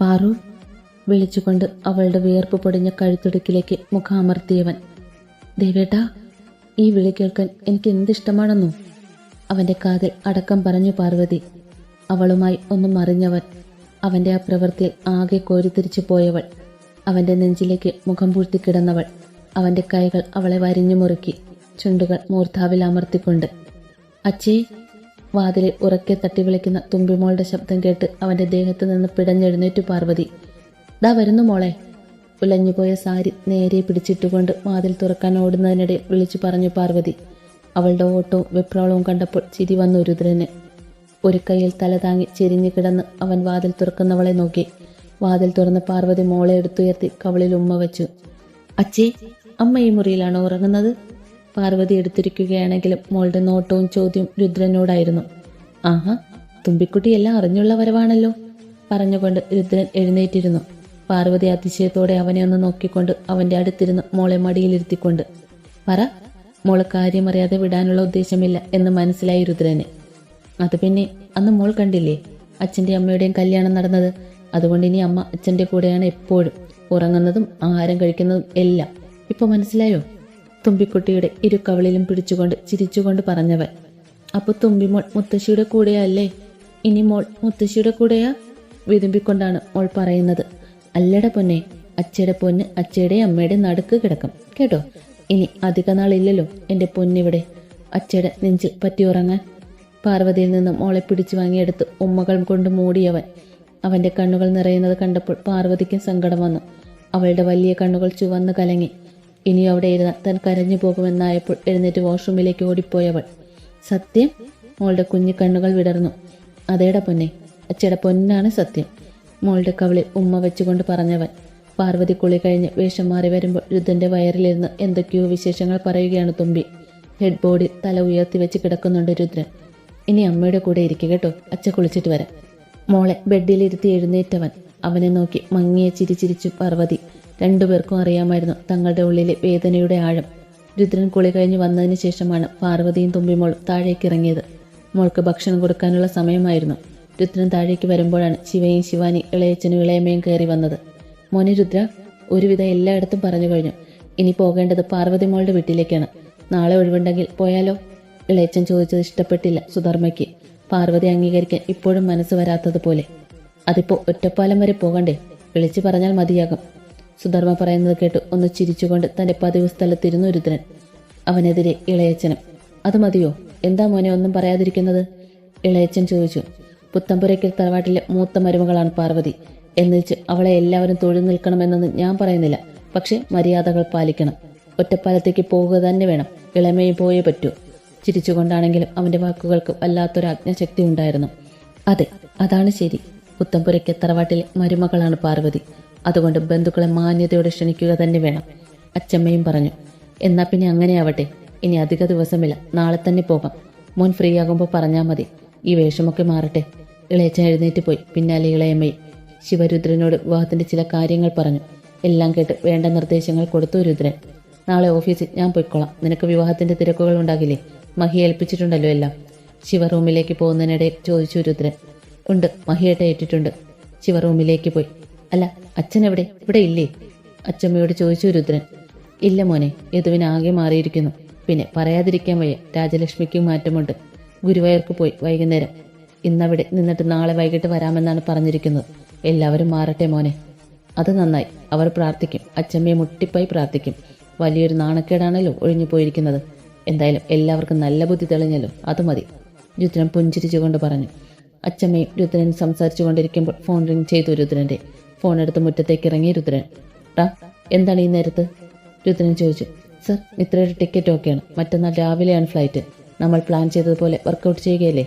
പാറു വിളിച്ചുകൊണ്ട് അവളുടെ വിയർപ്പ് പൊടിഞ്ഞ കഴുത്തുടുക്കിലേക്ക് മുഖാമർത്തിയവൻ ദേവേട്ടാ ഈ വിളി കേൾക്കാൻ എനിക്ക് എന്തിഷ്ടമാണെന്നോ? അവന്റെ കാതിൽ അടക്കം പറഞ്ഞു പാർവതി. അവളുമായി ഒന്നും അറിഞ്ഞവൻ അവന്റെ ആ പ്രവൃത്തിയിൽ ആകെ കോരിത്തിരിച്ചു പോയവൾ അവന്റെ നെഞ്ചിലേക്ക് മുഖം പൂഴ്ത്തി കിടന്നവൾ അവന്റെ കൈകൾ അവളെ വരിഞ്ഞു മുറുക്കി ചുണ്ടുകൾ മൂർധാവിൽ അമർത്തിക്കൊണ്ട് അച്ചേ വാതിലിൽ ഉറക്കെ തട്ടി വിളിക്കുന്ന തുമ്പിമോളുടെ ശബ്ദം കേട്ട് അവന്റെ ദേഹത്ത് നിന്ന് പിടഞ്ഞെഴുന്നേറ്റു പാർവതി. ദാ വരുന്നു മോളെ. ഉലഞ്ഞുപോയ സാരി നേരെ പിടിച്ചിട്ടുകൊണ്ട് വാതിൽ തുറക്കാൻ ഓടുന്നതിനിടെ വിളിച്ചു പറഞ്ഞു പാർവതി. അവളുടെ ഓട്ടവും വെപ്രാളവും കണ്ടപ്പോൾ ചിരി വന്നു രുദ്രന്. ഒരു കൈയിൽ തല താങ്ങി ചെരിഞ്ഞു കിടന്ന് അവൻ വാതിൽ തുറക്കുന്നവളെ നോക്കി. വാതിൽ തുറന്ന് പാർവതി മോളെ എടുത്തുയർത്തി കവളിൽ ഉമ്മ വെച്ചു. അച്ചേ അമ്മ ഈ മുറിയിലാണോ ഉറങ്ങുന്നത്? പാർവതി എടുത്തിരിക്കുകയാണെങ്കിലും മോളുടെ നോട്ടവും ചോദ്യം രുദ്രനോടായിരുന്നു. ആഹാ തുമ്പിക്കുട്ടി എല്ലാം അറിഞ്ഞുള്ള വരവാണല്ലോ പറഞ്ഞുകൊണ്ട് രുദ്രൻ എഴുന്നേറ്റിരുന്നു. പാർവതി അതിശയത്തോടെ അവനെ ഒന്ന് നോക്കിക്കൊണ്ട് അവന്റെ അടുത്തിരുന്ന് മോളെ മടിയിലിരുത്തിക്കൊണ്ട് പറ മോളെ കാര്യമറിയാതെ വിടാനുള്ള ഉദ്ദേശമില്ല എന്ന് മനസ്സിലായി രുദ്രന്. അത് പിന്നെ അന്ന് മോൾ കണ്ടില്ലേ അച്ഛന്റെ അമ്മയുടെയും കല്യാണം നടന്നത്? അതുകൊണ്ട് ഇനി അമ്മ അച്ഛന്റെ കൂടെയാണ് എപ്പോഴും. ഉറങ്ങുന്നതും ആഹാരം കഴിക്കുന്നതും എല്ലാം. ഇപ്പൊ മനസ്സിലായോ? തുമ്പിക്കുട്ടിയുടെ ഇരുക്കവളിലും കവിളിലും പിടിച്ചുകൊണ്ട് ചിരിച്ചുകൊണ്ട് പറഞ്ഞവൻ അപ്പൊ തുമ്പിമോൾ മുത്തശ്ശിയുടെ കൂടെയല്ലേ? ഇനി മോൾ മുത്തശ്ശിയുടെ കൂടെയാ? വിതുമ്പിക്കൊണ്ടാണ് മോൾ പറയുന്നത്. അല്ലട പൊന്നെ അച്ഛയുടെ പൊന്ന് അച്ഛയുടെ അമ്മയുടെ നടുക്ക് കിടക്കും കേട്ടോ? ഇനി അധിക നാളില്ലല്ലോ എന്റെ പൊന്നിവിടെ. അച്ഛയുടെ നെഞ്ചിൽ പറ്റിയുറങ്ങാൻ പാർവതിയിൽ നിന്ന് മോളെ പിടിച്ചു വാങ്ങിയെടുത്ത് ഉമ്മകൾ കൊണ്ട് മൂടിയവൻ. അവന്റെ കണ്ണുകൾ നിറയുന്നത് കണ്ടപ്പോൾ പാർവതിക്കും സങ്കടം വന്നു. അവളുടെ വലിയ കണ്ണുകൾ ചുവന്ന് കലങ്ങി. ഇനി അവിടെ ഇരുന്ന താൻ കരഞ്ഞു പോകുമെന്നായപ്പോൾ എഴുന്നേറ്റ് വാഷ്റൂമിലേക്ക് ഓടിപ്പോയവൾ. സത്യം? മോളുടെ കുഞ്ഞു കണ്ണുകൾ വിടർന്നു. അതേടാ പൊന്നെ അച്ചയുടെ പൊന്നാണ് സത്യം. മോളുടെ കവളിൽ ഉമ്മ വെച്ചുകൊണ്ട് പറഞ്ഞവൻ. പാർവതി കുളി കഴിഞ്ഞ് വേഷം മാറി വരുമ്പോൾ യുദ്ധന്റെ വയറിലിരുന്ന് എന്തൊക്കെയോ വിശേഷങ്ങൾ പറയുകയാണ് തുമ്പി. ഹെഡ് ബോർഡിൽ തല ഉയർത്തി വെച്ച് കിടക്കുന്നുണ്ട് രുദ്രൻ. ഇനി അമ്മയുടെ കൂടെ ഇരിക്കുക കേട്ടോ അച്ഛ കുളിച്ചിട്ട് വരാം. മോളെ ബെഡിലിരുത്തി എഴുന്നേറ്റവൻ. അവനെ നോക്കി മങ്ങിയ ചിരിച്ചിരിച്ചു പാർവതി. രണ്ടുപേർക്കും അറിയാമായിരുന്നു തങ്ങളുടെ ഉള്ളിലെ വേദനയുടെ ആഴം. രുദ്രൻ കുളി കഴിഞ്ഞ് വന്നതിന് ശേഷമാണ് പാർവതിയും തുമ്പിമോളും താഴേക്ക് ഇറങ്ങിയത്. മോൾക്ക് ഭക്ഷണം കൊടുക്കാനുള്ള സമയമായിരുന്നു. രുദ്രൻ താഴേക്ക് വരുമ്പോഴാണ് ശിവയും ശിവാനി ഇളയച്ചനും ഇളയമ്മയും കയറി വന്നത്. മോനെ രുദ്ര ഒരുവിധം എല്ലായിടത്തും പറഞ്ഞു കഴിഞ്ഞു. ഇനി പോകേണ്ടത് പാർവതി മോളുടെ വീട്ടിലേക്കാണ്. നാളെ ഒഴിവുണ്ടെങ്കിൽ പോയാലോ? ഇളയച്ചൻ ചോദിച്ചത് ഇഷ്ടപ്പെട്ടില്ല സുധർമ്മയ്ക്ക്. പാർവതി അംഗീകരിക്കാൻ ഇപ്പോഴും മനസ്സ് വരാത്തതുപോലെ. അതിപ്പോ ഒറ്റപ്പാലം വരെ പോകണ്ടേ? വിളിച്ചു പറഞ്ഞാൽ മതിയാകും. സുധർമ്മ പറയുന്നത് കേട്ട് ഒന്ന് ചിരിച്ചുകൊണ്ട് തന്റെ പതിവ് സ്ഥലത്തിരുന്നു രുദ്രൻ. അവനെതിരെ ഇളയച്ചനും അത് മതിയോ? എന്താ മോനെ ഒന്നും പറയാതിരിക്കുന്നത്? ഇളയച്ചൻ ചോദിച്ചു. പുത്തമ്പുരയ്ക്കൽ തറവാട്ടിലെ മൂത്ത മരുമകളാണ് പാർവതി. എന്നുവെച്ച് അവളെ എല്ലാവരും തൊഴിൽ നിൽക്കണമെന്നൊന്നും ഞാൻ പറയുന്നില്ല. പക്ഷെ മര്യാദകൾ പാലിക്കണം. ഒറ്റപ്പാലത്തേക്ക് പോവുക തന്നെ വേണം. ഇളമയും പോയേ പറ്റൂ. ചിരിച്ചുകൊണ്ടാണെങ്കിലും അവന്റെ വാക്കുകൾക്ക് വല്ലാത്തൊരു അജ്ഞശക്തി ഉണ്ടായിരുന്നു. അതെ അതാണ് ശരി. പുത്തമ്പുരയ്ക്ക് തറവാട്ടിലെ മരുമകളാണ് പാർവതി. അതുകൊണ്ട് ബന്ധുക്കളെ മാന്യതയോടെ ക്ഷണിക്കുക തന്നെ വേണം. അച്ചമ്മയും പറഞ്ഞു എന്നാ പിന്നെ അങ്ങനെയാവട്ടെ ഇനി അധിക ദിവസമില്ല. നാളെ തന്നെ പോകാം. മോൻ ഫ്രീ ആകുമ്പോൾ പറഞ്ഞാൽ മതി. ഈ വേഷമൊക്കെ മാറട്ടെ. ഇളയച്ചൻ എഴുന്നേറ്റ് പോയി. പിന്നാലെ ഇളയമ്മയും ശിവരുദ്രനോട് വിവാഹത്തിന്റെ ചില കാര്യങ്ങൾ പറഞ്ഞു. എല്ലാം കേട്ട് വേണ്ട നിർദ്ദേശങ്ങൾ കൊടുത്തു രുദ്രൻ. നാളെ ഓഫീസിൽ ഞാൻ പോയിക്കോളാം. നിനക്ക് വിവാഹത്തിന്റെ തിരക്കുകൾ ഉണ്ടാകില്ലേ? മഹി ഏൽപ്പിച്ചിട്ടുണ്ടല്ലോ എല്ലാം. ശിവ റൂമിലേക്ക് പോകുന്നതിനിടെ ചോദിച്ചു രുദ്രൻ. ഉണ്ട്. മഹിയേട്ട ഏറ്റിട്ടുണ്ട്. ശിവ റൂമിലേക്ക് പോയി. അല്ല അച്ഛൻ എവിടെ ഇവിടെ ഇല്ലേ? അച്ചമ്മയോട് ചോദിച്ചു രുദ്രൻ. ഇല്ല മോനെ യദുവിന് ആകെ മാറിയിരിക്കുന്നു. പിന്നെ പറയാതിരിക്കാൻ വയ്യ. രാജലക്ഷ്മിക്കും മാറ്റമുണ്ട്. ഗുരുവായൂർക്ക് പോയി വൈകുന്നേരം. ഇന്നവിടെ നിന്നിട്ട് നാളെ വൈകിട്ട് വരാമെന്നാണ് പറഞ്ഞിരിക്കുന്നത്. എല്ലാവരും മാറട്ടെ മോനെ. അത് നന്നായി. അവർ പ്രാർത്ഥിക്കും. അച്ചമ്മയെ മുട്ടിപ്പായി പ്രാർത്ഥിക്കും. വലിയൊരു നാണക്കേടാണല്ലോ ഒഴിഞ്ഞു പോയിരിക്കുന്നത്. എന്തായാലും എല്ലാവർക്കും നല്ല ബുദ്ധി തെളിഞ്ഞല്ലോ. അത് മതി. രുദ്രൻ പുഞ്ചിരിച്ചുകൊണ്ട് പറഞ്ഞു. അച്ചമ്മയും രുദ്രൻ സംസാരിച്ചു കൊണ്ടിരിക്കുമ്പോൾ ഫോൺ റിംഗ് ചെയ്തു രുദ്രന്റെ. ഫോൺ എടുത്ത് മുറ്റത്തേക്ക് ഇറങ്ങി രുദ്രൻ. ടാ എന്താണ് ഈ നേരത്ത്? രുദ്രൻ ചോദിച്ചു. സർ മിത്രയുടെ ടിക്കറ്റ് ഓക്കെയാണ്. മറ്റന്നാൾ രാവിലെയാണ് ഫ്ലൈറ്റ്. നമ്മൾ പ്ലാൻ ചെയ്തതുപോലെ വർക്കൗട്ട് ചെയ്യുകയല്ലേ?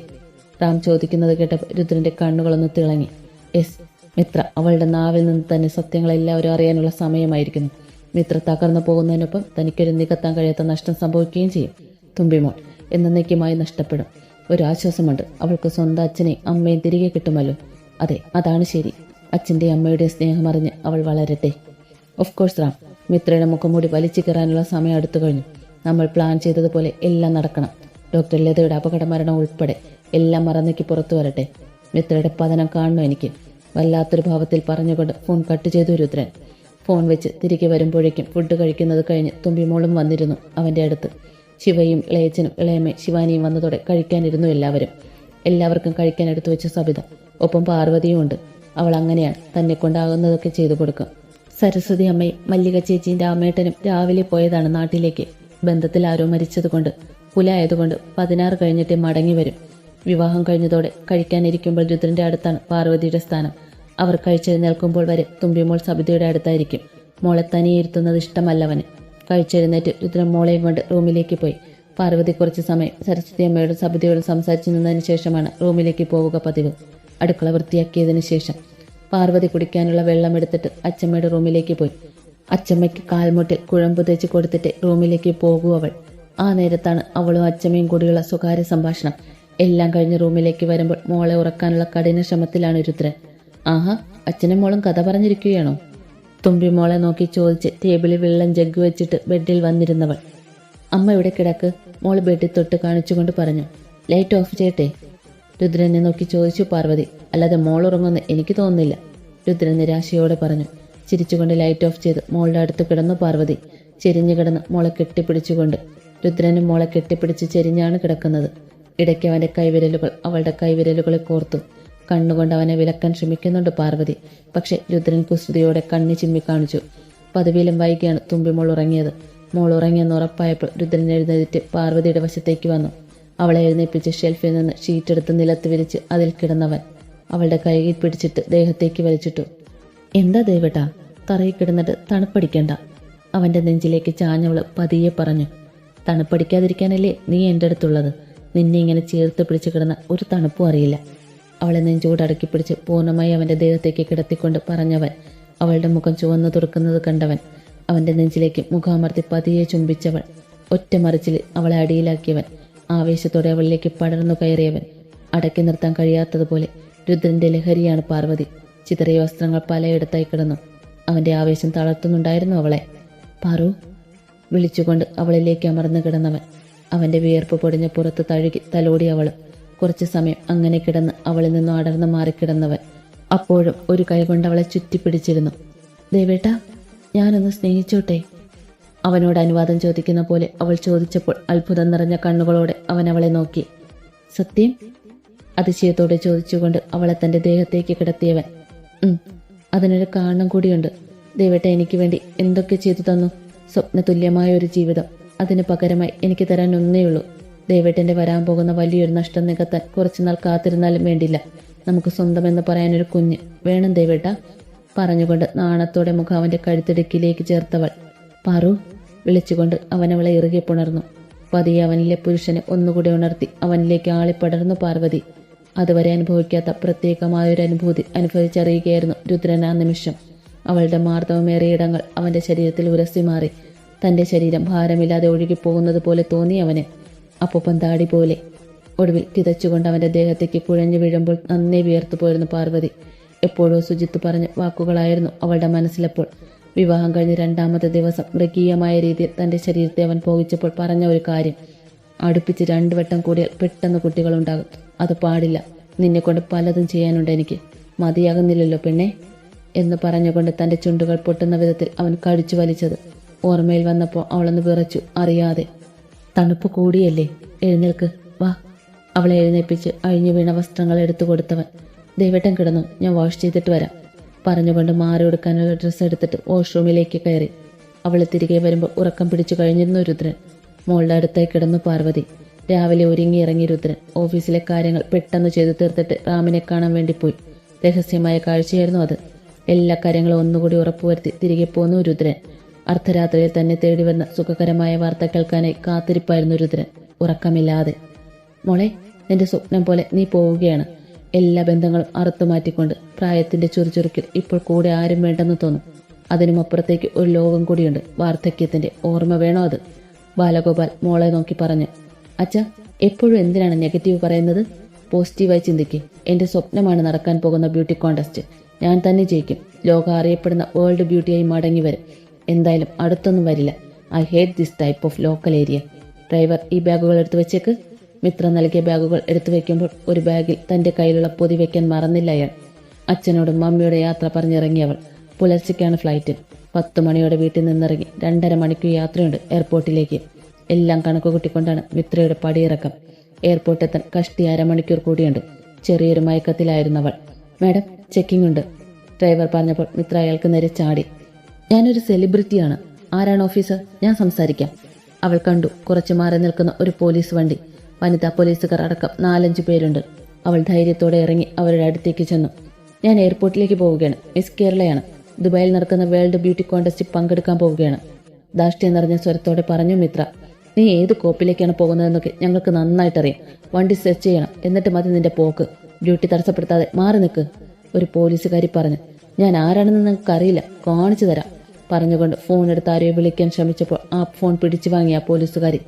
റാം ചോദിക്കുന്നത് കേട്ടപ്പോൾ രുദ്രന്റെ കണ്ണുകളൊന്ന് തിളങ്ങി. യെസ് മിത്ര അവളുടെ നാവിൽ നിന്ന് തന്നെ സത്യങ്ങളെല്ലാവരും അറിയാനുള്ള സമയമായിരിക്കുന്നു. മിത്ര തകർന്നു പോകുന്നതിനൊപ്പം തനിക്കൊരു നികത്താൻ കഴിയാത്ത നഷ്ടം സംഭവിക്കുകയും ചെയ്യും. തുമ്പിമോൾ എന്നേക്കുമായി നഷ്ടപ്പെടും. ഒരു ആശ്വാസമുണ്ട്. അവൾക്ക് സ്വന്തം അച്ഛനെയും അമ്മയും തിരികെ കിട്ടുമല്ലോ. അതെ അതാണ് ശരി. അച്ഛന്റെ അമ്മയുടെ സ്നേഹം അറിഞ്ഞ് അവൾ വളരട്ടെ. Of course Ram. മിത്രയുടെ മുഖംമൂടി വലിച്ചു കയറാനുള്ള സമയം അടുത്തു കഴിഞ്ഞു. നമ്മൾ പ്ലാൻ ചെയ്തതുപോലെ എല്ലാം നടക്കണം. ഡോക്ടർ ലതയുടെ അപകട മരണം ഉൾപ്പെടെ എല്ലാം മറന്നേക്ക് പുറത്തു വരട്ടെ. മിത്രയുടെ പതനം കാണണം എനിക്ക്. വല്ലാത്തൊരു ഭാവത്തിൽ പറഞ്ഞുകൊണ്ട് ഫോൺ കട്ട് ചെയ്തു രുദ്രൻ. ഫോൺ വെച്ച് തിരികെ വരുമ്പോഴേക്കും ഫുഡ് കഴിക്കുന്നത് കഴിഞ്ഞ് തുമ്പിമോളും വന്നിരുന്നു അവന്റെ അടുത്ത്. ശിവയും ഇളയച്ചനും ഇളയമ്മയും ശിവാനിയും വന്നതോടെ കഴിക്കാനിരുന്നു എല്ലാവരും. എല്ലാവർക്കും കഴിക്കാൻ എടുത്തു വെച്ച സബിത. ഒപ്പം പാർവതിയും ഉണ്ട്. അവൾ അങ്ങനെയാണ് തന്നെ കൊണ്ടാകുന്നതൊക്കെ ചെയ്തു കൊടുക്കും സരസ്വതി അമ്മയും മല്ലിക ചേച്ചിയും രാമേട്ടനും രാവിലെ പോയതാണ് നാട്ടിലേക്ക്. ബന്ധത്തിൽ ആരോ മരിച്ചതുകൊണ്ട് പുലായതുകൊണ്ട് പതിനാറ് കഴിഞ്ഞിട്ടേ മടങ്ങി വരും. വിവാഹം കഴിഞ്ഞതോടെ കഴിക്കാനിരിക്കുമ്പോൾ രുദ്രന്റെ അടുത്താണ് പാർവതിയുടെ സ്ഥാനം. അവർ കഴിച്ചെഴുന്നേൽക്കുമ്പോൾ വരെ തുമ്പിമോൾ സബിതയുടെ അടുത്തായിരിക്കും. മോളെ തനിയെ ഇരുത്തുന്നത് ഇഷ്ടമല്ലവന് കഴിച്ചെഴുന്നേറ്റ് രുദ്രൻ മോളെയും കൊണ്ട് റൂമിലേക്ക് പോയി. പാർവതി കുറച്ച് സമയം സരസ്വതി അമ്മയോടും സബിതയോടും സംസാരിച്ചു നിന്നതിന് ശേഷമാണ് റൂമിലേക്ക് പോവുക പതിവ്. അടുക്കള വൃത്തിയാക്കിയതിന് ശേഷം പാർവതി കുടിക്കാനുള്ള വെള്ളം എടുത്തിട്ട് അച്ചമ്മയുടെ റൂമിലേക്ക് പോയി. അച്ചമ്മയ്ക്ക് കാൽമുട്ടിൽ കുഴമ്പ് തേച്ച് കൊടുത്തിട്ട് റൂമിലേക്ക് പോകൂ അവൾ. ആ നേരത്താണ് അവളും അച്ചമ്മയും കൂടിയുള്ള സ്വകാര്യ സംഭാഷണം. എല്ലാം കഴിഞ്ഞ് റൂമിലേക്ക് വരുമ്പോൾ മോളെ ഉറക്കാനുള്ള കഠിന ശ്രമത്തിലാണ് രുദ്രൻ ആഹാ അച്ഛനും മോളും കഥ പറഞ്ഞിരിക്കുകയാണോ? തുമ്പി മോളെ നോക്കി ചോദിച്ച് ടേബിളിൽ വെള്ളം ജഗ് വെച്ചിട്ട് ബെഡിൽ വന്നിരുന്നവൾ. അമ്മ ഇവിടെ കിടക്ക്? മോൾ ബെഡിൽ തൊട്ട് കാണിച്ചുകൊണ്ട് പറഞ്ഞു. ലൈറ്റ് ഓഫ് ചെയ്യട്ടെ? രുദ്രനെ നോക്കി ചോദിച്ചു പാർവതി. അല്ലാതെ മോൾ ഉറങ്ങുമെന്ന് എനിക്ക് തോന്നുന്നില്ല. രുദ്രൻ നിരാശയോടെ പറഞ്ഞു. ചിരിച്ചുകൊണ്ട് ലൈറ്റ് ഓഫ് ചെയ്ത് മോളുടെ അടുത്ത് കിടന്നു പാർവതി. ചെരിഞ്ഞു കിടന്ന് മോളെ കെട്ടിപ്പിടിച്ചുകൊണ്ട്. രുദ്രനും മോളെ കെട്ടിപ്പിടിച്ച് ചെരിഞ്ഞാണ് കിടക്കുന്നത്. ഇടയ്ക്ക് അവന്റെ കൈവിരലുകൾ അവളുടെ കൈവിരലുകളെ കോർത്തു. കണ്ണുകൊണ്ട് അവനെ വിലക്കാൻ ശ്രമിക്കുന്നുണ്ട് പാർവതി. പക്ഷെ രുദ്രൻ കുസൃതിയോടെ കണ്ണി ചിമ്മി കാണിച്ചു. പദവിയിലും വൈകിയാണ് തുമ്പി തുമ്പിമോൾ ഉറങ്ങിയത് മോൾ ഉറങ്ങിയെന്ന് ഉറപ്പായപ്പോൾ രുദ്രൻ എഴുന്നേറ്റ് പാർവതിയുടെ വശത്തേക്ക് വന്നു. അവളെ എഴുന്നേൽപ്പിച്ച് ഷെൽഫിൽ നിന്ന് ഷീറ്റെടുത്ത് നിലത്ത് വിരിച്ച് അതിൽ കിടന്നവൻ അവളുടെ കൈയിൽ പിടിച്ചിട്ട് ദേഹത്തേക്ക് വലിച്ചിട്ടു. എന്താ ദേവട്ടാ? തറയിൽ കിടന്നിട്ട് തണുപ്പടിക്കണ്ട. അവന്റെ നെഞ്ചിലേക്ക് ചാഞ്ഞവൾ പതിയെ പറഞ്ഞു. തണുപ്പടിക്കാതിരിക്കാനല്ലേ നീ എന്റെ അടുത്തുള്ളത്? നിന്നെ ഇങ്ങനെ ചേർത്ത് പിടിച്ച് കിടന്ന ഒരു തണുപ്പും അറിയില്ല. അവളെ നെഞ്ചോട് അടക്കി പിടിച്ച് പൂർണമായി അവന്റെ ദേഹത്തേക്ക് കിടത്തിക്കൊണ്ട് പറഞ്ഞവൻ അവളുടെ മുഖം ചുവന്നു തുറക്കുന്നത് കണ്ടവൻ അവന്റെ നെഞ്ചിലേക്ക് മുഖാമർത്തി പതിയെ ചുംബിച്ചവൾ ഒറ്റമറിച്ചിൽ അവളെ അടിയിലാക്കിയവൻ ആവേശത്തോടെ അവളിലേക്ക് പടർന്നു കയറിയവൻ അടക്കി നിർത്താൻ കഴിയാത്തതുപോലെ രുദ്രന്റെ ലഹരിയാണ് പാർവതി. ചിതറിയ വസ്ത്രങ്ങൾ പലയിടത്തായി കിടന്നു. അവന്റെ ആവേശം തളർത്തുന്നുണ്ടായിരുന്നു അവളെ. പാറു വിളിച്ചുകൊണ്ട് അവളിലേക്ക് അമർന്നു കിടന്നവൻ. അവന്റെ വിയർപ്പ് പൊടിഞ്ഞ പുറത്ത് തഴുകി തലോടി അവൾ. കുറച്ചു സമയം അങ്ങനെ കിടന്ന് അവളിൽ നിന്നും അടർന്നു മാറിക്കിടന്നവൻ അപ്പോഴും ഒരു കൈ കൊണ്ട് അവളെ ചുറ്റിപ്പിടിച്ചിരുന്നു. ദേവേട്ട ഞാനൊന്ന് സ്നേഹിച്ചോട്ടെ? അവനോട് അനുവാദം ചോദിക്കുന്ന പോലെ അവൾ ചോദിച്ചപ്പോൾ അത്ഭുതം നിറഞ്ഞ കണ്ണുകളോടെ അവൻ അവളെ നോക്കി. സത്യം? അതിശയത്തോടെ ചോദിച്ചുകൊണ്ട് അവളെ തന്റെ ദേഹത്തേക്ക് കിടത്തിയവൻ. അതിനൊരു കാരണം കൂടിയുണ്ട്. ദൈവട്ടെ എനിക്ക് വേണ്ടി എന്തൊക്കെ ചെയ്തു തന്നു? സ്വപ്നതുല്യമായ ഒരു ജീവിതം. അതിന് പകരമായി എനിക്ക് തരാൻ ഒന്നേയുള്ളൂ ദൈവട്ടന്റെ വരാൻ പോകുന്ന വലിയൊരു നഷ്ടം നികത്താൻ കുറച്ചുനാൾ കാത്തിരുന്നാലും വേണ്ടില്ല. നമുക്ക് സ്വന്തമെന്ന് പറയാനൊരു കുഞ്ഞ് വേണം ദൈവേട്ട. പറഞ്ഞുകൊണ്ട് നാണത്തോടെ മുഖം അവന്റെ കഴുത്തിടുക്കിലേക്ക് ചേർത്തവൾ പാറു വിളിച്ചുകൊണ്ട് അവനവളെ ഇറുകെ പുണർന്നു. പതിയെ അവനിലെ പുരുഷനെ ഒന്നുകൂടി ഉണർത്തി അവനിലേക്ക് ആളിപ്പടർന്നു പാർവതി. അതുവരെ അനുഭവിക്കാത്ത പ്രത്യേകമായൊരു അനുഭൂതി അനുഭവിച്ചറിയുകയായിരുന്നു രുദ്രൻ ആ നിമിഷം. അവളുടെ മാർദ്ദവമേറിയ ഇടങ്ങൾ അവന്റെ ശരീരത്തിൽ ഉരസി മാറി. തന്റെ ശരീരം ഭാരമില്ലാതെ ഒഴുകിപ്പോകുന്നത് പോലെ തോന്നി അവന്. അപ്പൊപ്പം താടി പോലെ. ഒടുവിൽ തിതച്ചുകൊണ്ട് അവന്റെ ദേഹത്തേക്ക് കുഴഞ്ഞു വീഴുമ്പോൾ നന്നേ വിയർത്തു പോയിരുന്നു പാർവതി. എപ്പോഴോ സുജിത്ത് പറഞ്ഞ വാക്കുകളായിരുന്നു അവളുടെ മനസ്സിലപ്പോൾ. വിവാഹം കഴിഞ്ഞ് രണ്ടാമത്തെ ദിവസം മൃഗീയമായ രീതിയിൽ തന്റെ ശരീരത്തെ അവൻ പോകിച്ചപ്പോൾ പറഞ്ഞ ഒരു കാര്യം. അടുപ്പിച്ച് രണ്ടു വട്ടം കൂടിയാൽ പെട്ടെന്ന് കുട്ടികളുണ്ടാകും. അത് പാടില്ല. നിന്നെക്കൊണ്ട് പലതും ചെയ്യാനുണ്ട് എനിക്ക്. മതിയാകുന്നില്ലല്ലോ പെണ്ണെ. എന്ന് പറഞ്ഞുകൊണ്ട് തന്റെ ചുണ്ടുകൾ പൊട്ടുന്ന വിധത്തിൽ അവൻ കടിച്ചു വലിച്ചത്. ഓർമ്മയിൽ വന്നപ്പോൾ അവളൊന്ന് വിറച്ചു. അറിയാതെ. തണുപ്പ് കൂടിയല്ലേ. എഴുന്നേൽക്ക്. വാ. അവളെ എഴുന്നേൽപ്പിച്ച് അഴിഞ്ഞു വീണ വസ്ത്രങ്ങൾ എടുത്തു കൊടുത്തവൻ. ദൈവട്ടം കിടന്നു. ഞാൻ വാഷ് ചെയ്തിട്ട് വരാം. പറഞ്ഞുകൊണ്ട് മാറി കൊടുക്കാനുള്ള ഡ്രസ്സ് എടുത്തിട്ട് വാഷ്റൂമിലേക്ക് കയറി. അവൾ തിരികെ വരുമ്പോൾ ഉറക്കം പിടിച്ചു കഴിഞ്ഞിരുന്നു രുദ്രൻ. മോളുടെ അടുത്തായി കിടന്നു പാർവതി. രാവിലെ ഒരുങ്ങി ഇറങ്ങി രുദ്രൻ. ഓഫീസിലെ കാര്യങ്ങൾ പെട്ടെന്ന് ചെയ്തു തീർത്തിട്ട് റാമിനെ കാണാൻ വേണ്ടി പോയി. രഹസ്യമായ കാഴ്ചയായിരുന്നു അത്. എല്ലാ കാര്യങ്ങളും ഒന്നുകൂടി ഉറപ്പുവരുത്തി തിരികെ പോന്നു രുദ്രൻ. അർദ്ധരാത്രിയിൽ തന്നെ തേടി വന്ന സുഖകരമായ വാർത്ത കേൾക്കാനായി കാത്തിരിപ്പായിരുന്നു രുദ്രൻ. ഉറക്കമില്ലാതെ മോളെ നിന്റെ സ്വപ്നം പോലെ നീ പോവുകയാണ്. എല്ലാ ബന്ധങ്ങളും അറുത്തു മാറ്റിക്കൊണ്ട് പ്രായത്തിന്റെ ചുറുചുറുക്കിൽ ഇപ്പോൾ കൂടെ ആരും വേണ്ടെന്ന് തോന്നും. അതിനും അപ്പുറത്തേക്ക് ഒരു ലോകം കൂടിയുണ്ട്. വാർദ്ധക്യത്തിന്റെ ഓർമ്മ വേണോ അത്? ബാലഗോപാൽ മോളെ നോക്കി പറഞ്ഞു. അച്ഛ എപ്പോഴും എന്തിനാണ് നെഗറ്റീവ് പറയുന്നത്? പോസിറ്റീവായി ചിന്തിക്ക്. എന്റെ സ്വപ്നമാണ് നടക്കാൻ പോകുന്ന ബ്യൂട്ടി കോണ്ടസ്റ്റ്. ഞാൻ തന്നെ ജയിക്കും. ലോകം അറിയപ്പെടുന്ന വേൾഡ് ബ്യൂട്ടിയായി മടങ്ങി വരും. എന്തായാലും അടുത്തൊന്നും വരില്ല. I hate this type of local area. Driver ഈ ബാഗുകൾ എടുത്തു വെച്ചേക്ക്. മിത്ര നൽകിയ ബാഗുകൾ എടുത്തു വെക്കുമ്പോൾ ഒരു ബാഗിൽ തന്റെ കയ്യിലുള്ള പൊതി വെക്കാൻ മറന്നില്ല അയാൾ. അച്ഛനോടും മമ്മിയുടെ യാത്ര പറഞ്ഞിറങ്ങിയവൾ. പുലർച്ചയ്ക്കാണ് ഫ്ലൈറ്റ് പത്ത് മണിയോടെ വീട്ടിൽ നിന്നിറങ്ങി രണ്ടര മണിക്കൂർ യാത്രയുണ്ട് എയർപോർട്ടിലേക്ക് എല്ലാം കണക്ക് കൂട്ടിക്കൊണ്ടാണ് മിത്രയുടെ പടിയിറക്കം. എയർപോർട്ട് എത്താൻ കഷ്ടി അരമണിക്കൂർ കൂടിയുണ്ട്. ചെറിയൊരു മയക്കത്തിലായിരുന്നവൾ മാഡം ചെക്കിംഗ് ഉണ്ട്. ഡ്രൈവർ പറഞ്ഞപ്പോൾ മിത്ര അയാൾക്ക് നേരെ ചാടി. ഞാനൊരു സെലിബ്രിറ്റിയാണ് ആരാണ് ഓഫീസർ ഞാൻ സംസാരിക്കാം. അവൾ കണ്ടു കുറച്ച് മാറി നിൽക്കുന്ന ഒരു പോലീസ് വണ്ടി. വനിതാ പോലീസുകാർ അടക്കം നാലഞ്ച് പേരുണ്ട്. അവൾ ധൈര്യത്തോടെ ഇറങ്ങി അവരുടെ അടുത്തേക്ക് ചെന്നു. ഞാൻ എയർപോർട്ടിലേക്ക് പോവുകയാണ്. മിസ് കേരളയാണ്. ദുബായിൽ നടക്കുന്ന വേൾഡ് ബ്യൂട്ടി കോൺടെസ്റ്റിൽ പങ്കെടുക്കാൻ പോവുകയാണ്. ദാഷ്ട്യം നിറഞ്ഞ സ്വരത്തോടെ പറഞ്ഞു മിത്ര നീ ഏത് കോപ്പിലേക്കാണ് പോകുന്നതെന്നൊക്കെ ഞങ്ങൾക്ക് നന്നായിട്ടറിയാം. വണ്ടി സെർച്ച് ചെയ്യണം. എന്നിട്ട് മതി നിന്റെ പോക്ക്. ഡ്യൂട്ടി തടസ്സപ്പെടുത്താതെ മാറി നിൽക്ക് ഒരു പോലീസുകാരി പറഞ്ഞു. ഞാൻ ആരാണെന്ന് നിങ്ങൾക്ക് അറിയില്ല കാണിച്ചു തരാം പറഞ്ഞുകൊണ്ട് ഫോൺ എടുത്ത് ആരെയോ വിളിക്കാൻ ശ്രമിച്ചപ്പോൾ ആ ഫോൺ പിടിച്ചു വാങ്ങിയ പോലീസുകാരി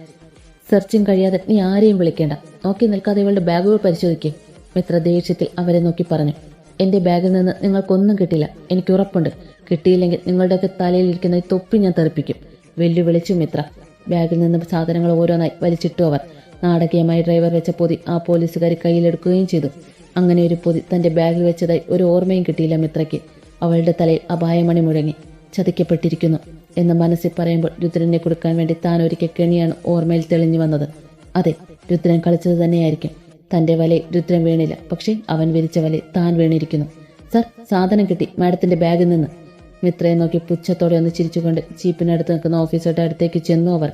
സെർച്ചിങ് കഴിയാതെ നീ ആരെയും വിളിക്കേണ്ട. നോക്കി നിൽക്കാതെ ഇവളുടെ ബാഗുകൾ പരിശോധിക്കും. മിത്ര ദേഷ്യത്തിൽ അവരെ നോക്കി പറഞ്ഞു. എന്റെ ബാഗിൽ നിന്ന് നിങ്ങൾക്കൊന്നും കിട്ടില്ല. എനിക്ക് ഉറപ്പുണ്ട്. കിട്ടിയില്ലെങ്കിൽ നിങ്ങളുടെയൊക്കെ തലയിലിരിക്കുന്ന ഈ തൊപ്പി ഞാൻ തെറിപ്പിക്കും. വെല്ലുവിളിച്ചു മിത്ര. ബാഗിൽ നിന്ന് സാധനങ്ങൾ ഓരോന്നായി വലിച്ചിട്ടു അവർ. നാടകീയമായി ഡ്രൈവർ വെച്ച പൊതി ആ പോലീസുകാരി കയ്യിലെടുക്കുകയും ചെയ്തു. അങ്ങനെ ഒരു പൊതി തന്റെ ബാഗിൽ വെച്ചതായി ഒരു ഓർമ്മയും കിട്ടിയില്ല മിത്രയ്ക്ക്. അവളുടെ തലയിൽ അപായമണി മുഴങ്ങി. ചതിക്കപ്പെട്ടിരിക്കുന്നു. എന്ന് മനസ്സിൽ പറയുമ്പോൾ രുദ്രനെ കൊടുക്കാൻ വേണ്ടി താൻ ഒരിക്കൽ കെണിയാണ് ഓർമ്മയിൽ തെളിഞ്ഞു വന്നത്. അതെ രുദ്രൻ കളിച്ചത് തന്നെയായിരിക്കും. തന്റെ വലയിൽ രുദ്രൻ വീണില്ല. പക്ഷേ അവൻ വിരിച്ച വലയിൽ താൻ വീണിരിക്കുന്നു. സർ സാധനം കിട്ടി. മാഡത്തിന്റെ ബാഗിൽ നിന്ന്. മിത്രയെ നോക്കി പുച്ഛത്തോടെ ഒന്ന് ചിരിച്ചുകൊണ്ട് ജീപ്പിനടുത്ത് നിൽക്കുന്ന ഓഫീസറുടെ അടുത്തേക്ക് ചെന്നു അവർ.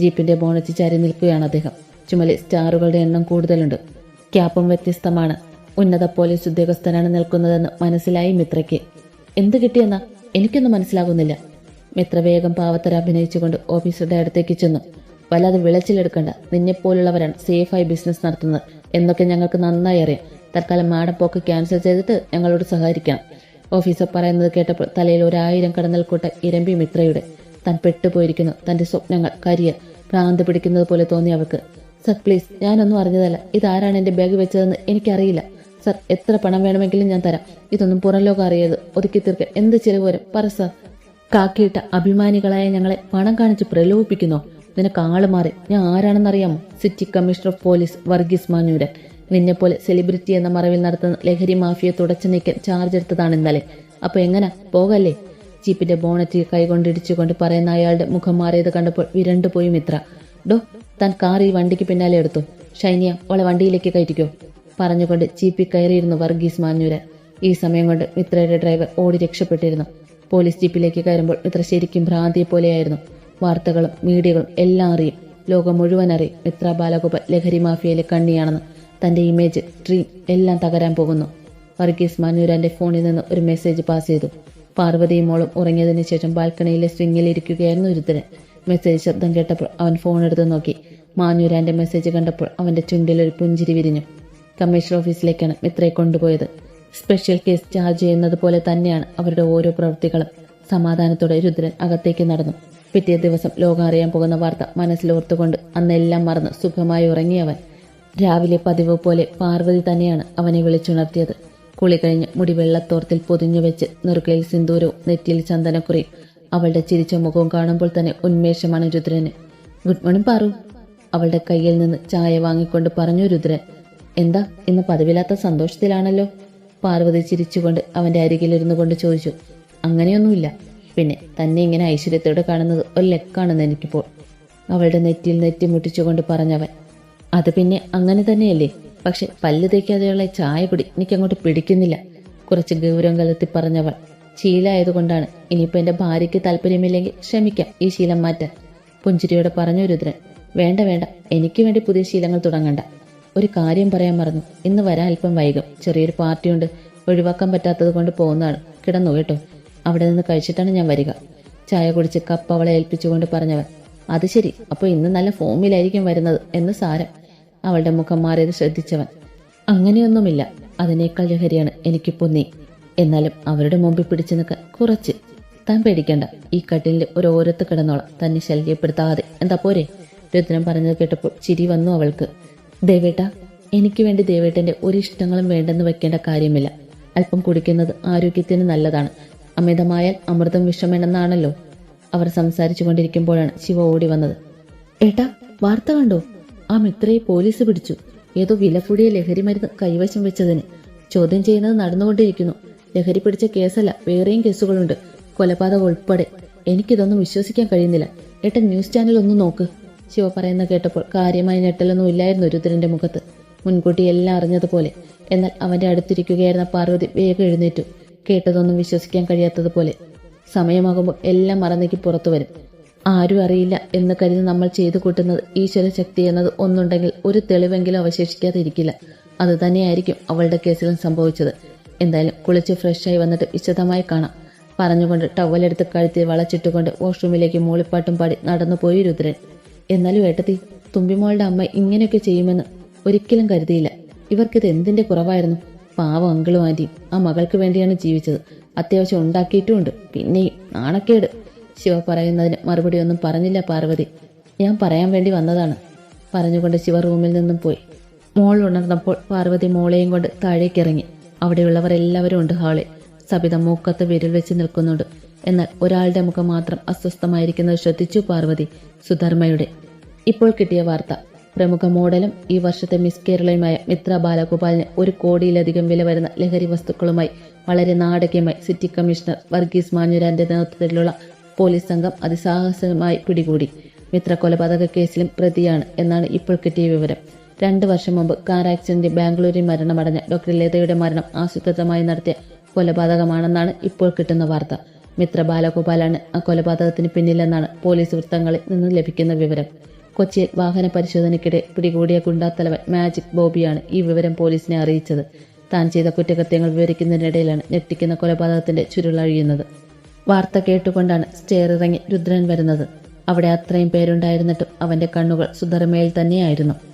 ജീപ്പിന്റെ ബോണറ്റ് ചാരി നിൽക്കുകയാണ് അദ്ദേഹം. ചുമലിൽ സ്റ്റാറുകളുടെ എണ്ണം കൂടുതലുണ്ട്. ക്യാപ്പും വ്യത്യസ്തമാണ്. ഉന്നത പോലീസ് ഉദ്യോഗസ്ഥനാണ് നിൽക്കുന്നതെന്ന് മനസ്സിലായി മിത്രയ്ക്ക്. എന്ത് കിട്ടിയെന്നാ? എനിക്കൊന്നും മനസ്സിലാകുന്നില്ല. മിത്ര വേഗം പാവത്തര അഭിനയിച്ചുകൊണ്ട് ഓഫീസറുടെ അടുത്തേക്ക് ചെന്നു. വല്ലാതെ വിളച്ചിലെടുക്കണ്ട. നിന്നെപ്പോലുള്ളവരാണ് സേഫായി ബിസിനസ് നടത്തുന്നത് എന്നൊക്കെ ഞങ്ങൾക്ക് നന്നായി അറിയാം. തൽക്കാലം മാഡം ക്യാൻസൽ ചെയ്തിട്ട് ഞങ്ങളോട് സഹകരിക്കണം. ഓഫീസർ പറയുന്നത് കേട്ടപ്പോൾ തലയിൽ ഒരായിരം കടന്നൽ കൂട്ട ഇരമ്പി മിത്രയുടെ താൻ പെട്ടുപോയിരിക്കുന്നു. തന്റെ സ്വപ്നങ്ങൾ കരിയർ ഭ്രാന്ത് പിടിക്കുന്നത് പോലെ തോന്നി അവൾക്ക്. സർ പ്ലീസ് ഞാനൊന്നും അറിഞ്ഞതല്ല. ഇതാരാണ് എന്റെ ബാഗ് വെച്ചതെന്ന് എനിക്കറിയില്ല. സർ എത്ര പണം വേണമെങ്കിലും ഞാൻ തരാം. ഇതൊന്നും പുറം ലോകം അറിയരുത്. ഒതുക്കി തീർക്കാൻ എന്ത് ചിലവ് വരും? പറ സർ. കാക്കിയിട്ട അഭിമാനികളായ ഞങ്ങളെ പണം കാണിച്ച് പ്രലോഭിപ്പിക്കുന്നു. നിനക്ക് ആൾ മാറി. ഞാൻ ആരാണെന്നറിയാമോ? City commissioner of police Varghese Manjooran. നിന്നെപ്പോലെ സെലിബ്രിറ്റി എന്ന മറവിൽ നടത്തുന്ന ലഹരി മാഫിയെ തുടച്ചു നീക്കാൻ ചാർജ് എടുത്തതാണ് ഇന്നലെ. അപ്പൊ എങ്ങനെ? പോകല്ലേ? ജീപ്പിന്റെ ബോണറ്റിൽ കൈകൊണ്ടിടിച്ചുകൊണ്ട് പറയുന്ന അയാളുടെ മുഖം മാറിയത് കണ്ടപ്പോൾ വിരണ്ടുപോയി മിത്ര. ഡോ താൻ കാർ ഈ വണ്ടിക്ക് പിന്നാലെ എടുത്തു. ഷൈനിയ ഓളെ വണ്ടിയിലേക്ക് കയറ്റിക്കോ. പറഞ്ഞുകൊണ്ട് ജീപ്പിൽ കയറിയിരുന്നു വർഗീസ് മാഞ്ഞൂരൻ. ഈ സമയം കൊണ്ട് മിത്രയുടെ ഡ്രൈവർ ഓടി രക്ഷപ്പെട്ടിരുന്നു. പോലീസ് ജീപ്പിലേക്ക് കയറുമ്പോൾ മിത്ര ശരിക്കും ഭ്രാന്തിയെ പോലെയായിരുന്നു. വാർത്തകളും മീഡിയകളും എല്ലാം അറിയും. ലോകം മുഴുവൻ അറിയും മിത്ര ബാലഗോപാൽ ലഹരി മാഫിയയിലെ കണ്ണിയാണെന്ന്. തന്റെ ഇമേജ് ഡ്രീം എല്ലാം തകരാൻ പോകുന്നു. വർഗീസ് മാനൂരാന്റെ ഫോണിൽ നിന്ന് ഒരു മെസ്സേജ് പാസ് ചെയ്തു. പാർവതിയും മോളും ഉറങ്ങിയതിന് ശേഷം ബാൽക്കണിയിലെ സ്വിങ്ങിൽ ഇരിക്കുകയായിരുന്നു ഒരുത്തരൻ മെസ്സേജ് ശബ്ദം കേട്ടപ്പോൾ അവൻ ഫോൺ എടുത്ത് നോക്കി. മാഞ്ഞൂരാന്റെ മെസ്സേജ് കണ്ടപ്പോൾ അവന്റെ ചുണ്ടിൽ ഒരു പുഞ്ചിരി വിരിഞ്ഞു. കമ്മീഷണർ ഓഫീസിലേക്കാണ് മിത്രയെ കൊണ്ടുപോയത്. സ്പെഷ്യൽ കേസ് ചാർജ് ചെയ്യുന്നത് പോലെ തന്നെയാണ് അവരുടെ ഓരോ പ്രവൃത്തികളും. സമാധാനത്തോടെ രുദ്രൻ അകത്തേക്ക് നടന്നു. പിറ്റേ ദിവസം ലോകം അറിയാൻ പോകുന്ന വാർത്ത മനസ്സിലോർത്തുകൊണ്ട് അന്നെല്ലാം മറന്ന് സുഖമായി ഉറങ്ങിയവൻ. രാവിലെ പതിവ് പോലെ പാർവതി തന്നെയാണ് അവനെ വിളിച്ചുണർത്തിയത്. കുളി കഴിഞ്ഞ് മുടി വെള്ളത്തോർത്തിൽ പൊതിഞ്ഞു വെച്ച് നെറുക്കയിൽ സിന്ദൂരവും നെറ്റിയിൽ ചന്ദനക്കുറിയും അവളുടെ ചിരിച്ച മുഖവും കാണുമ്പോൾ തന്നെ ഉന്മേഷമാണ് രുദ്രന്. Good morning Paru. അവളുടെ കയ്യിൽ നിന്ന് ചായ വാങ്ങിക്കൊണ്ട് പറഞ്ഞു രുദ്രൻ. എന്താ ഇന്ന് പതിവില്ലാത്ത സന്തോഷത്തിലാണല്ലോ? പാർവതി ചിരിച്ചുകൊണ്ട് അവന്റെ അരികിലിരുന്നു കൊണ്ട് ചോദിച്ചു അങ്ങനെയൊന്നുമില്ല. പിന്നെ തന്നെ ഇങ്ങനെ ഐശ്വര്യത്തോടെ കാണുന്നത് ഒരു ലെക്കാണെന്ന് എനിക്കിപ്പോൾ. അവളുടെ നെറ്റിയിൽ നെറ്റി മുട്ടിച്ചുകൊണ്ട് പറഞ്ഞവൻ അത് പിന്നെ അങ്ങനെ തന്നെയല്ലേ? പക്ഷെ പല്ല് തേക്കാതെയുള്ള ചായ പിടി എനിക്കങ്ങോട്ട് പിടിക്കുന്നില്ല. കുറച്ച് ഗൗരവം കലർത്തി പറഞ്ഞവൾ ശീലമായതുകൊണ്ടാണ് ഇനിയിപ്പോ എന്റെ ഭാര്യയ്ക്ക് താല്പര്യമില്ലെങ്കിൽ ക്ഷമിക്കാം ഈ ശീലം മാറ്റാൻ. പുഞ്ചിരിയോടെ പറഞ്ഞു രുദ്രൻ വേണ്ട വേണ്ട. എനിക്ക് വേണ്ടി പുതിയ ശീലങ്ങൾ തുടങ്ങണ്ട. ഒരു കാര്യം പറയാൻ മറന്നു. ഇന്ന് വരാൻ അല്പം വൈകും. ചെറിയൊരു പാർട്ടിയുണ്ട് ഒഴിവാക്കാൻ പറ്റാത്തത് കൊണ്ട് പോകുന്നതാണ്. കിടന്നു കേട്ടോ. അവിടെ നിന്ന് കഴിച്ചിട്ടാണ് ഞാൻ വരിക. ചായ കുടിച്ച് കപ്പ് അവളെ ഏൽപ്പിച്ചുകൊണ്ട് പറഞ്ഞവൻ അത് ശരി. അപ്പോൾ ഇന്ന് നല്ല ഫോമിലായിരിക്കും വരുന്നത് എന്ന് സാരം. അവളുടെ മുഖം മാറിയത് ശ്രദ്ധിച്ചവൻ അങ്ങനെയൊന്നുമില്ല. അതിനേക്കാൾ ലഹരിയാണ് എനിക്കിപ്പോ നീ. എന്നാലും അവരുടെ മുമ്പിൽ പിടിച്ചു നിൽക്കാൻ കുറച്ച്. താൻ പേടിക്കണ്ട. ഈ കട്ടിലിൽ ഒരു ഓരത്ത് കിടന്നോളാം. തന്നെ ശല്യപ്പെടുത്താതെ. എന്താ പോരെ? രുദ്രൻ പറഞ്ഞത് കേട്ടപ്പോൾ ചിരി വന്നു അവൾക്ക്. ദേവേട്ട എനിക്ക് വേണ്ടി ദേവേട്ടന്റെ ഒരു ഇഷ്ടങ്ങളും വേണ്ടെന്ന് വെക്കേണ്ട കാര്യമില്ല. അല്പം കുടിക്കുന്നത് ആരോഗ്യത്തിന് നല്ലതാണ്. അമിതമായാൽ അമൃതം വിഷമെന്നാണല്ലോ അവർ സംസാരിച്ചു കൊണ്ടിരിക്കുമ്പോഴാണ് ശിവ ഓടി വന്നത്. ഏട്ടാ വാർത്ത കണ്ടോ? ആ മിത്രയെ പോലീസ് പിടിച്ചു. ഏതോ വില കൂടിയ ലഹരി മരുന്ന് കൈവശം വെച്ചതിന്. ചോദ്യം ചെയ്യുന്നത് നടന്നുകൊണ്ടിരിക്കുന്നു. ലഹരി പിടിച്ച കേസല്ല വേറെയും കേസുകളുണ്ട്. കൊലപാതകം ഉൾപ്പെടെ. എനിക്കിതൊന്നും വിശ്വസിക്കാൻ കഴിയുന്നില്ല. ഏട്ടൻ ന്യൂസ് ചാനൽ ഒന്ന് നോക്ക്. ശിവ പറയുന്ന കേട്ടപ്പോൾ കാര്യമായ ഞെട്ടലൊന്നും ഇല്ലായിരുന്നു രുദ്രന്റെ മുഖത്ത്. മുൻകൂട്ടി എല്ലാം അറിഞ്ഞതുപോലെ. എന്നാൽ അവന്റെ അടുത്തിരിക്കുകയായിരുന്ന പാർവതി വേഗം എഴുന്നേറ്റു. കേട്ടതൊന്നും വിശ്വസിക്കാൻ കഴിയാത്തതുപോലെ. സമയമാകുമ്പോൾ എല്ലാം മറന്നേക്ക് പുറത്തു വരും. ആരും അറിയില്ല എന്ന് കരുതി നമ്മൾ ചെയ്തു കൂട്ടുന്നത് ഈശ്വര ശക്തി എന്നത് ഒന്നുണ്ടെങ്കിൽ ഒരു തെളിവെങ്കിലും അവശേഷിക്കാതെ ഇരിക്കില്ല അത് തന്നെയായിരിക്കും അവളുടെ കേസിലും സംഭവിച്ചത്. എന്തായാലും കുളിച്ച് ഫ്രഷായി വന്നിട്ട് വിശദമായി കാണാം. പറഞ്ഞുകൊണ്ട് ടവലെടുത്ത് കഴുത്തിൽ വളച്ചിട്ടുകൊണ്ട് വാഷ്റൂമിലേക്ക് മൂളിപ്പാട്ടും പാടി നടന്നുപോയി രുദ്രൻ. എന്നാലും ഏട്ടത്തി തുമ്പിമോളുടെ അമ്മ ഇങ്ങനെയൊക്കെ ചെയ്യുമെന്ന് ഒരിക്കലും കരുതിയില്ല. ഇവർക്കിത് എന്തിന്റെ കുറവായിരുന്നു? പാവം അങ്കിളും ആന്റിയും ആ മകൾക്ക് വേണ്ടിയാണ് ജീവിച്ചത്. അത്യാവശ്യം ഉണ്ടാക്കിയിട്ടുമുണ്ട്. പിന്നെയും നാണക്കേട്. ശിവ പറയുന്നതിന് മറുപടി ഒന്നും പറഞ്ഞില്ല പാർവതി. ഞാൻ പറയാൻ വേണ്ടി വന്നതാണ്. പറഞ്ഞുകൊണ്ട് ശിവ റൂമിൽ നിന്നും പോയി. മോൾ ഉണർന്നപ്പോൾ പാർവതി മോളെയും കൊണ്ട് താഴേക്കിറങ്ങി. അവിടെയുള്ളവർ എല്ലാവരും ഉണ്ട് ഹാളിൽ. സബിത മൂക്കത്ത് വിരൽ വെച്ച് നിൽക്കുന്നുണ്ട്. എന്നാൽ ഒരാളുടെ മുഖം മാത്രം അസ്വസ്ഥമായിരിക്കുന്നത് ശ്രദ്ധിച്ചു പാർവതി സുധർമ്മയുടെ. ഇപ്പോൾ കിട്ടിയ വാർത്ത. പ്രമുഖ മോഡലും ഈ വർഷത്തെ മിസ് കേരളയുമായ മിത്ര ബാലഗോപാലിന് ഒരു കോടിയിലധികം വില വരുന്ന ലഹരി വസ്തുക്കളുമായി വളരെ നാടകീയമായി സിറ്റി കമ്മീഷണർ വർഗീസ് മാഞ്ഞുരാന്റെ നേതൃത്വത്തിലുള്ള പോലീസ് സംഘം അതിസാഹസമായി പിടികൂടി. മിത്ര കൊലപാതക കേസിലും പ്രതിയാണ് എന്നാണ് ഇപ്പോൾ കിട്ടിയ വിവരം. രണ്ട് വർഷം മുമ്പ് കാർ ആക്സിഡന്റിൽ ബാംഗ്ലൂരിൽ മരണമടഞ്ഞ ഡോക്ടർ ലതയുടെ മരണം ആസൂത്രിതമായി നടത്തിയ കൊലപാതകമാണെന്നാണ് ഇപ്പോൾ കിട്ടുന്ന വാർത്ത. മിത്ര ബാലഗോപാലാണ് കൊലപാതകത്തിന് പിന്നിലെന്നാണ് പോലീസ് വൃത്തങ്ങളിൽ നിന്ന് ലഭിക്കുന്ന വിവരം. കൊച്ചിയിൽ വാഹന പരിശോധനയ്ക്കിടെ പിടികൂടിയ ഗുണ്ടാത്തലവൻ മാജിക് ബോബിയാണ് ഈ വിവരം പോലീസിനെ അറിയിച്ചത്. താൻ ചെയ്ത കുറ്റകൃത്യങ്ങൾ വിവരിക്കുന്നതിനിടയിലാണ് ഞെട്ടിക്കുന്ന കൊലപാതകത്തിന്റെ ചുരുളഴിയുന്നത് വാർത്ത കേട്ടുകൊണ്ടാണ് സ്റ്റെയർ ഇറങ്ങി രുദ്രൻ വരുന്നത്. അവിടെ അത്രയും പേരുണ്ടായിരുന്നിട്ടും അവന്റെ കണ്ണുകൾ സുധർമ്മയിൽ തന്നെയായിരുന്നു.